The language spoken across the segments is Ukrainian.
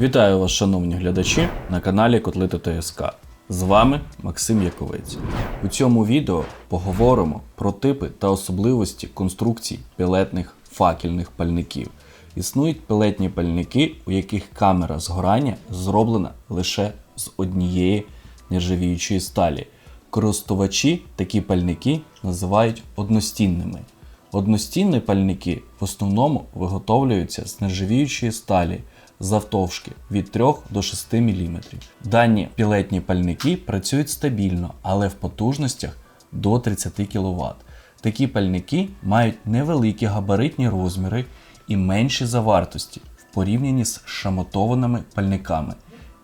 Вітаю вас, шановні глядачі, на каналі Котлети ТСК. З вами Максим Яковець. У цьому відео поговоримо про типи та особливості конструкцій пілетних факельних пальників. Існують пілетні пальники, у яких камера згорання зроблена лише з однієї нержавіючої сталі. Користувачі такі пальники називають одностінними. Одностінні пальники в основному виготовлюються з нержавіючої сталі завтовшки від 3 до 6 мм. Дані пілетні пальники працюють стабільно, але в потужностях до 30 кВт. Такі пальники мають невеликі габаритні розміри і менші за вартості в порівнянні з шамотованими пальниками.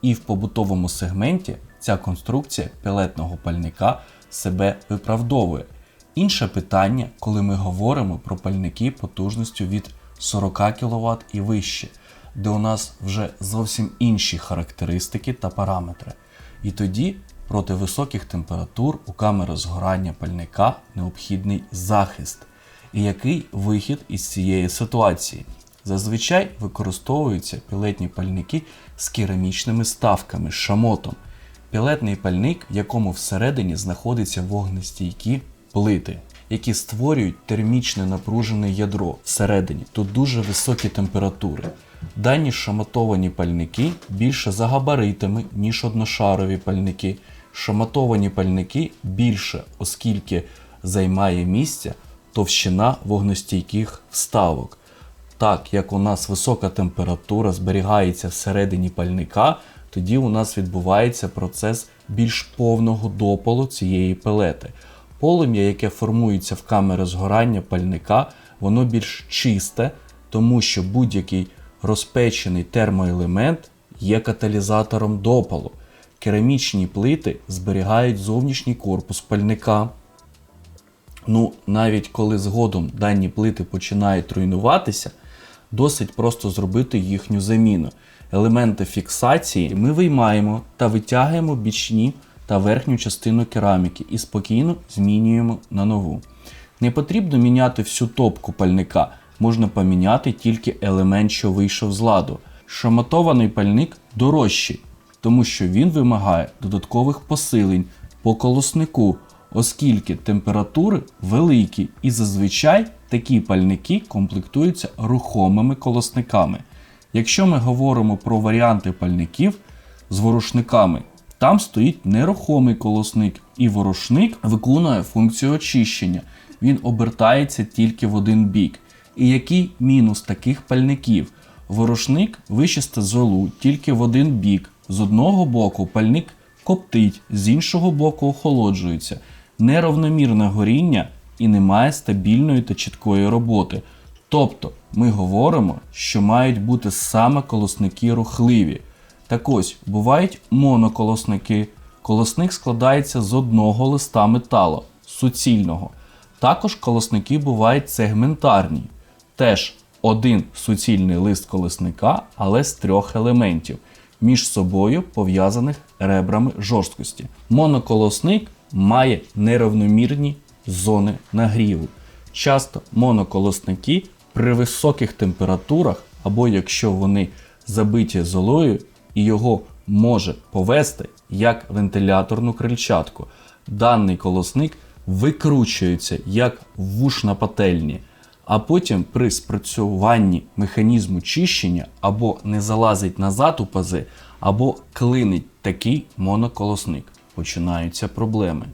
І в побутовому сегменті ця конструкція пілетного пальника себе виправдовує. Інше питання, коли ми говоримо про пальники потужністю від 40 кВт і вище, де у нас вже зовсім інші характеристики та параметри. І тоді проти високих температур у камери згорання пальника необхідний захист. І який вихід із цієї ситуації? Зазвичай використовуються пілетні пальники з керамічними ставками, шамотом. Пілетний пальник, в якому всередині знаходяться вогнестійкі плити, які створюють термічне напружене ядро всередині. Тут дуже високі температури. Дані шаматовані пальники більше за габаритами, ніж одношарові пальники. Шаматовані пальники більше, оскільки займає місця товщина вогнестійких вставок. Так як у нас висока температура зберігається всередині пальника, тоді у нас відбувається процес більш повного допалу цієї пелети. Полум'я, яке формується в камери згорання пальника, воно більш чисте, тому що будь-який розпечений термоелемент є каталізатором допалу. Керамічні плити зберігають зовнішній корпус пальника. Ну, навіть коли згодом дані плити починають руйнуватися, досить просто зробити їхню заміну. Елементи фіксації ми виймаємо та витягуємо бічні та верхню частину кераміки і спокійно змінюємо на нову. Не потрібно міняти всю топку пальника, можна поміняти тільки елемент, що вийшов з ладу. Шаматований пальник дорожчий, тому що він вимагає додаткових посилень по колоснику, оскільки температури великі і зазвичай такі пальники комплектуються рухомими колосниками. Якщо ми говоримо про варіанти пальників з ворушниками, там стоїть нерухомий колосник, і ворушник виконує функцію очищення. Він обертається тільки в один бік. І який мінус таких пальників? Ворушник вичисте золу тільки в один бік. З одного боку пальник коптить, з іншого боку охолоджується. Неравномірне горіння і немає стабільної та чіткої роботи. Тобто ми говоримо, що мають бути саме колосники рухливі. Так ось, бувають моноколосники. Колосник складається з одного листа металу, суцільного. Також колосники бувають сегментарні. Теж один суцільний лист колосника, але з трьох елементів, між собою пов'язаних ребрами жорсткості. Моноколосник має неравномірні зони нагріву. Часто моноколосники при високих температурах, або якщо вони забиті золою, і його може повести як вентиляторну крильчатку. Даний колосник викручується як вуш на пательні, а потім при спрацюванні механізму чищення або не залазить назад у пази, або клинить такий моноколосник. Починаються проблеми.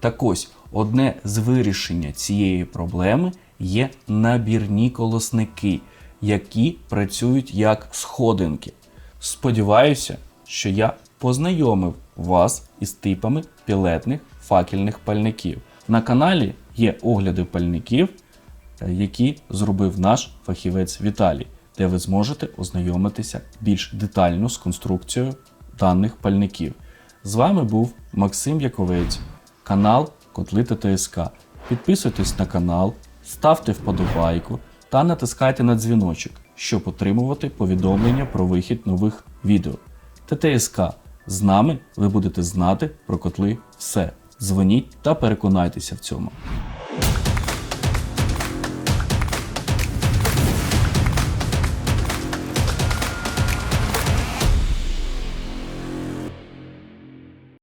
Так ось, одне з вирішення цієї проблеми є набірні колосники, які працюють як сходинки. Сподіваюся, що я познайомив вас із типами пілетних факельних пальників. На каналі є огляди пальників, е, які зробив наш фахівець Віталій, де ви зможете ознайомитися більш детально з конструкцією даних пальників. З вами був Максим Яковець, канал Котлити ТСК. Підписуйтесь на канал, ставте вподобайку та натискайте на дзвіночок, щоб отримувати повідомлення про вихід нових відео. ТТСК. З нами ви будете знати про котли все. Дзвоніть та переконайтеся в цьому.